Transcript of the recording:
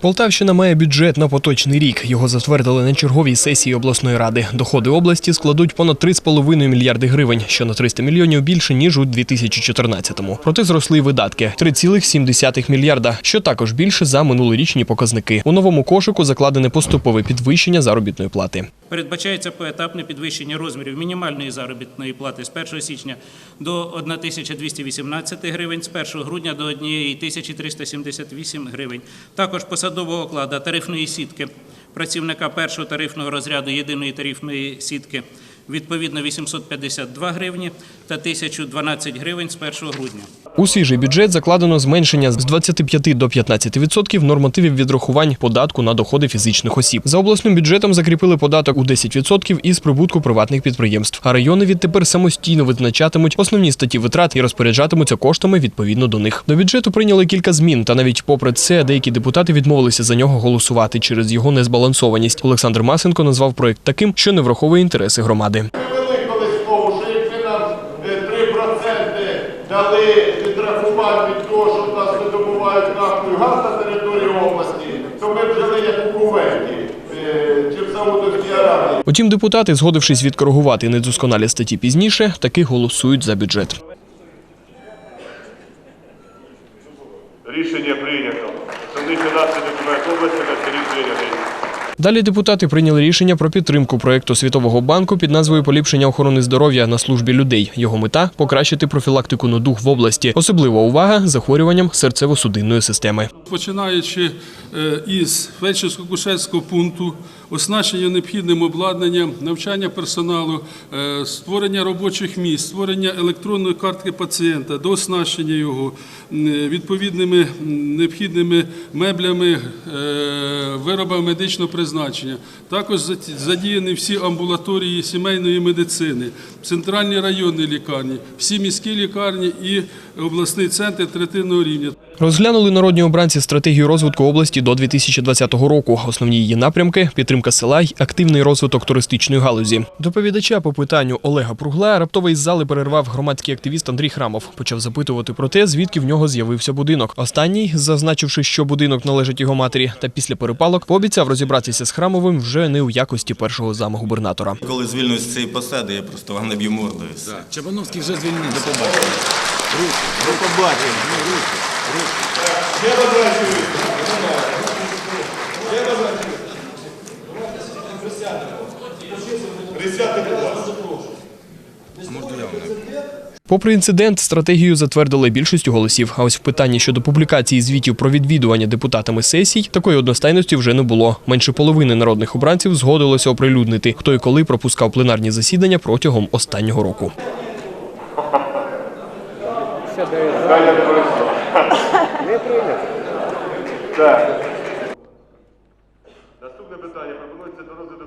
Полтавщина має бюджет на поточний рік. Його затвердили на черговій сесії обласної ради. Доходи області складуть понад 3,5 мільярди гривень, що на 300 мільйонів більше ніж у 2014-му. Проте зросли видатки 3,7 мільярда, що також більше за минулорічні показники. У новому кошику закладене поступове підвищення заробітної плати. Передбачається поетапне підвищення розмірів мінімальної заробітної плати з 1 січня до 1218 гривень, з 1 грудня до 1378 гривень. Також посадового окладу тарифної сітки працівника першого тарифного розряду єдиної тарифної сітки відповідно 852 гривні та 1012 гривень з 1 грудня. У свіжий бюджет закладено зменшення з 25 до 15% нормативів відрахувань податку на доходи фізичних осіб. За обласним бюджетом закріпили податок у 10% із прибутку приватних підприємств. А райони відтепер самостійно визначатимуть основні статті витрат і розпоряджатимуться коштами відповідно до них. До бюджету прийняли кілька змін, та навіть попри це деякі депутати відмовилися за нього голосувати через його незбалансованість. Олександр Масенко назвав проект таким, що не враховує інтереси громади. Дали відрахувати від того, що в нас видобувають нафту і газ на території області, то ми жили як у Кувейті чи в Саудовській Аравії. Утім, депутати, згодившись відкоригувати недосконалі статті пізніше, таки голосують за бюджет. Рішення прийнято. Основний фінансовий документ області на рік прийнятий. Далі депутати прийняли рішення про підтримку проекту Світового банку під назвою Поліпшення охорони здоров'я на службі людей. Його мета покращити профілактику недуг в області. Особлива увага захворюванням серцево-судинної системи. починаючи е, із фельдшерсько-кушерського пункту, оснащення необхідним обладнанням, навчання персоналу, е, створення робочих місць, створення електронної картки пацієнта, дооснащення його відповідними необхідними меблями, е, виробами медичного призначення. Також задіяні всі амбулаторії сімейної медицини, центральні районні лікарні, всі міські лікарні і обласний центр третинного рівня. Розглянули народні обранці стратегію розвитку області до 2020 року. Основні її напрямки підтримка села й активний розвиток туристичної галузі. Доповідача по питанню Олега Пругла раптово із зали перервав громадський активіст Андрій Храмов. Почав запитувати про те, звідки в нього з'явився будинок. Останній, зазначивши, що будинок належить його матері, та після перепалок пообіцяв розібратися з Храмовим вже не у якості першого замгубернатора. Коли звільнюсь з цієї посади, я просто вам наб'ю морду. і. Чабановський вже звільнив. До побачення. До побачення. Ласка. Попри інцидент, стратегію затвердили більшістю голосів. А ось в питанні щодо публікації звітів про відвідування депутатами сесій такої одностайності вже не було. Менше половини народних обранців згодилося оприлюднити, хто і коли пропускав пленарні засідання протягом останнього року. Не прийнято. Так. Наступне питання пропонується до розгляду.